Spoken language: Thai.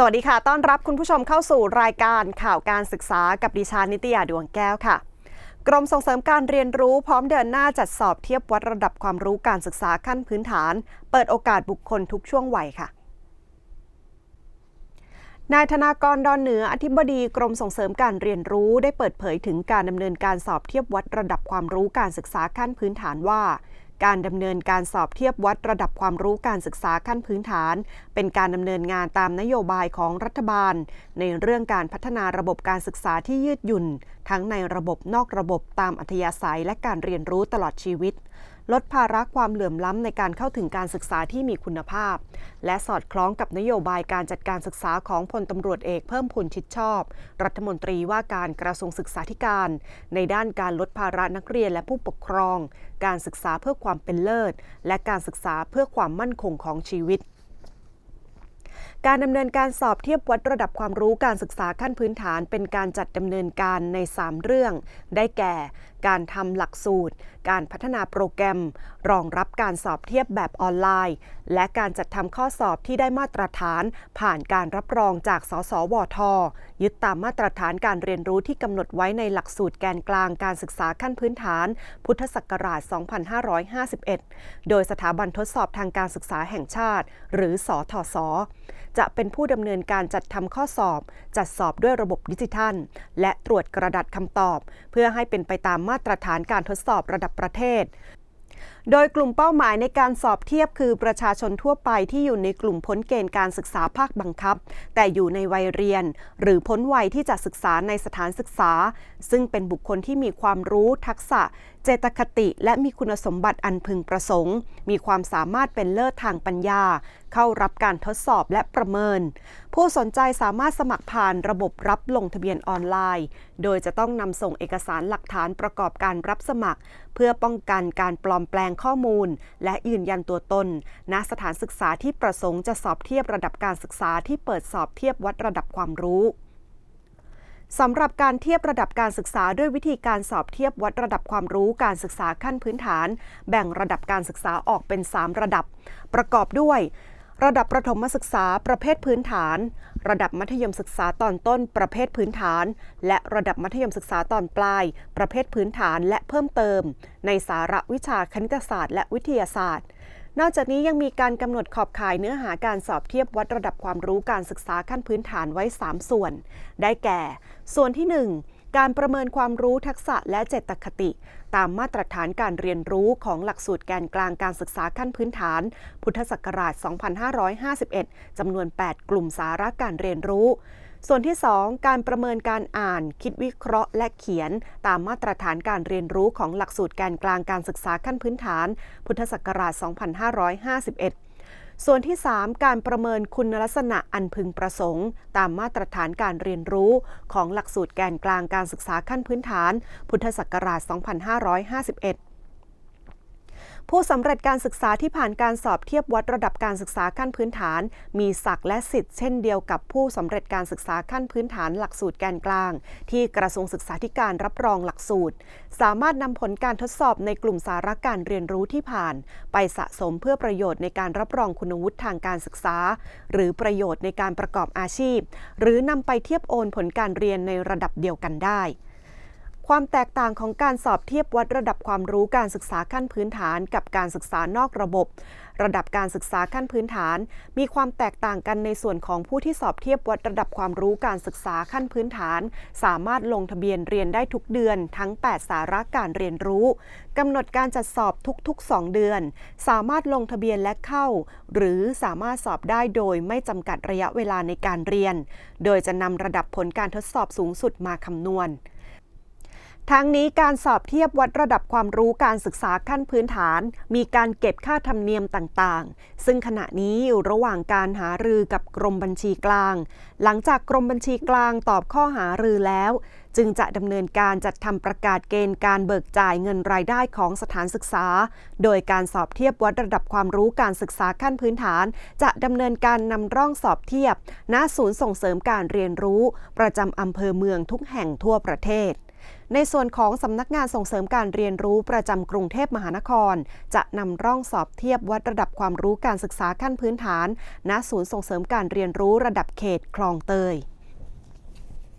สวัสดีค่ะ ต้อนรับคุณผู้ชมเข้าสู่รายการข่าวการศึกษากับดิฉันนิตยาดวงแก้วค่ะ กรมส่งเสริมการเรียนรู้พร้อมเดินหน้าจัดสอบเทียบวัดระดับความรู้การศึกษาขั้นพื้นฐาน เปิดโอกาสบุคคลทุกช่วงวัยค่ะนายธนากรดอนเหนืออธิบดีกรมส่งเสริมการเรียนรู้ได้เปิดเผยถึงการดำเนินการสอบเทียบวัดระดับความรู้การศึกษาขั้นพื้นฐานว่า การดำเนินการสอบเทียบวัดระดับความรู้การศึกษาขั้นพื้นฐาน เป็นการดำเนินงานตามนโยบายของรัฐบาล ในเรื่องการพัฒนาระบบการศึกษาที่ยืดหยุ่น ทั้งในระบบนอกระบบตามอัธยาศัยและการเรียนรู้ตลอดชีวิต ลดภาระความเหลื่อมล้ำในการเข้าถึงการศึกษาที่มีคุณภาพ และสอดคล้องกับนโยบายการจัดการศึกษาของพลตำรวจเอกเพิ่มพูนชิดชอบ รัฐมนตรีว่าการกระทรวงศึกษาธิการ ในด้านการลดภาระนักเรียนและผู้ปกครอง การศึกษาเพื่อความเป็นเลิศ และการศึกษาเพื่อความมั่นคงของชีวิตการดำเนินการสอบเทียบวัดระดับความรู้การศึกษาขั้นพื้นฐานเป็นการจัดดำเนินการใน 3 เรื่อง ได้แก่การทำหลักสูตร การพัฒนาโปรแกรม รองรับการสอบเทียบแบบออนไลน์ และการจัดทำข้อสอบที่ได้มาตรฐาน ผ่านการรับรองจากสสวท ยึดตามมาตรฐานการเรียนรู้ที่กำหนดไว้ในหลักสูตรแกนกลางการศึกษาขั้นพื้นฐาน พุทธศักราช 2551 โดยสถาบันทดสอบทางการศึกษาแห่งชาติ หรือสอทศจะเป็นผู้ดำเนินการจัดทำข้อสอบ จัดสอบด้วยระบบดิจิทัล และตรวจกระดาษคำตอบ เพื่อให้เป็นไปตามมาตรฐานการทดสอบระดับประเทศ โดยกลุ่มเป้าหมายในการสอบเทียบคือประชาชนทั่วไปที่อยู่ในกลุ่มพ้นเกณฑ์การศึกษาภาคบังคับ แต่อยู่ในวัยเรียน หรือพ้นวัยที่จะศึกษาในสถานศึกษา ซึ่งเป็นบุคคลที่มีความรู้ทักษะ เจตคติ และมีคุณสมบัติอันพึงประสงค์ มีความสามารถเป็นเลิศทางปัญญา เข้ารับการทดสอบและประเมิน ผู้สนใจสามารถสมัครผ่านระบบรับลงทะเบียนออนไลน์ โดยจะต้องนำส่งเอกสารหลักฐานประกอบการรับสมัคร เพื่อป้องกันการปลอมแปลงข้อมูล และยืนยันตัวตน ณ สถานศึกษาที่ประสงค์จะสอบเทียบระดับการศึกษาที่เปิดสอบเทียบวัดระดับความรู้สำหรับการเทียบระดับการศึกษาด้วยวิธีการสอบเทียบวัดระดับความรู้การศึกษาขั้นพื้นฐาน แบ่งระดับการศึกษาออกเป็น 3 ระดับ ประกอบด้วย ระดับประถมศึกษาประเภทพื้นฐาน ระดับมัธยมศึกษาตอนต้นประเภทพื้นฐาน และระดับมัธยมศึกษาตอนปลาย ประเภทพื้นฐานและเพิ่มเติม ในสาระวิชาคณิตศาสตร์ และวิทยาศาสตร์ นอกจากนี้ยังมีการกำหนดขอบข่ายเนื้อหาการสอบเทียบวัดระดับความรู้การศึกษาขั้นพื้นฐานไว้ 3 ส่วน ได้แก่ ส่วนที่ 1 การประเมินความรู้ทักษะและเจตคติ ตามมาตรฐานการเรียนรู้ของหลักสูตรแกนกลางการศึกษาขั้นพื้นฐาน พุทธศักราช 2551 จำนวน 8 กลุ่มสาระการเรียนรู้ส่วนที่ 2 การประเมินการอ่าน คิดวิเคราะห์ และเขียน ตามมาตรฐานการเรียนรู้ของหลักสูตรแกนกลางการศึกษาขั้นพื้นฐาน พุทธศักราช 2551 ส่วนที่ 3 การประเมินคุณลักษณะอันพึงประสงค์ ตามมาตรฐานการเรียนรู้ของหลักสูตรแกนกลางการศึกษาขั้นพื้นฐาน พุทธศักราช 2551 ผู้สำเร็จการศึกษาที่ผ่านการสอบเทียบวัดระดับการศึกษาขั้นพื้นฐาน มีศักและสิทธิ์เช่นเดียวกับผู้สำเร็จการศึกษาขั้นพื้นฐานหลักสูตรแกนกลาง ที่กระทรวงศึกษาธิการรับรองหลักสูตร สามารถนำผลการทดสอบในกลุ่มสาระการเรียนรู้ที่ผ่าน ไปสะสมเพื่อประโยชน์ในการรับรองคุณวุฒิทางการศึกษา หรือประโยชน์ในการประกอบอาชีพ หรือนำไปเทียบโอนผลการเรียนในระดับเดียวกันได้ ความแตกต่างของการสอบเทียบวัดระดับความรู้การศึกษาขั้นพื้นฐานกับการศึกษานอกระบบ ระดับการศึกษาขั้นพื้นฐาน มีความแตกต่างกันในส่วนของผู้ที่สอบเทียบวัดระดับความรู้การศึกษาขั้นพื้นฐาน สามารถลงทะเบียนเรียนได้ทุกเดือน ทั้ง 8 สาระการเรียนรู้กำหนดการจัดสอบทุก ๆ 2 เดือน สามารถลงทะเบียนและเข้า หรือสามารถสอบได้โดยไม่จำกัดระยะเวลาในการเรียน โดยจะนำระดับผลการทดสอบสูงสุดมาคำนวณ ทั้งนี้การสอบเทียบวัดระดับความรู้การศึกษาขั้นพื้นฐาน มีการเก็บค่าธรรมเนียมต่างๆ ซึ่งขณะนี้อยู่ระหว่างการหารือกับกรมบัญชีกลาง หลังจากกรมบัญชีกลางตอบข้อหารือแล้ว จึงจะดำเนินการจัดทำประกาศเกณฑ์การเบิกจ่ายเงินรายได้ของสถานศึกษา โดยการสอบเทียบวัดระดับความรู้การศึกษาขั้นพื้นฐาน จะดำเนินการนำร่องสอบเทียบ ณศูนย์ส่งเสริมการเรียนรู้ ประจำอำเภอเมืองทุกแห่งทั่วประเทศ ในส่วนของสำนักงานส่งเสริมการเรียนรู้ประจำกรุงเทพมหานคร จะนำร่องสอบเทียบวัดระดับความรู้การศึกษาขั้นพื้นฐาน ณ ศูนย์ส่งเสริมการเรียนรู้ระดับเขตคลองเตย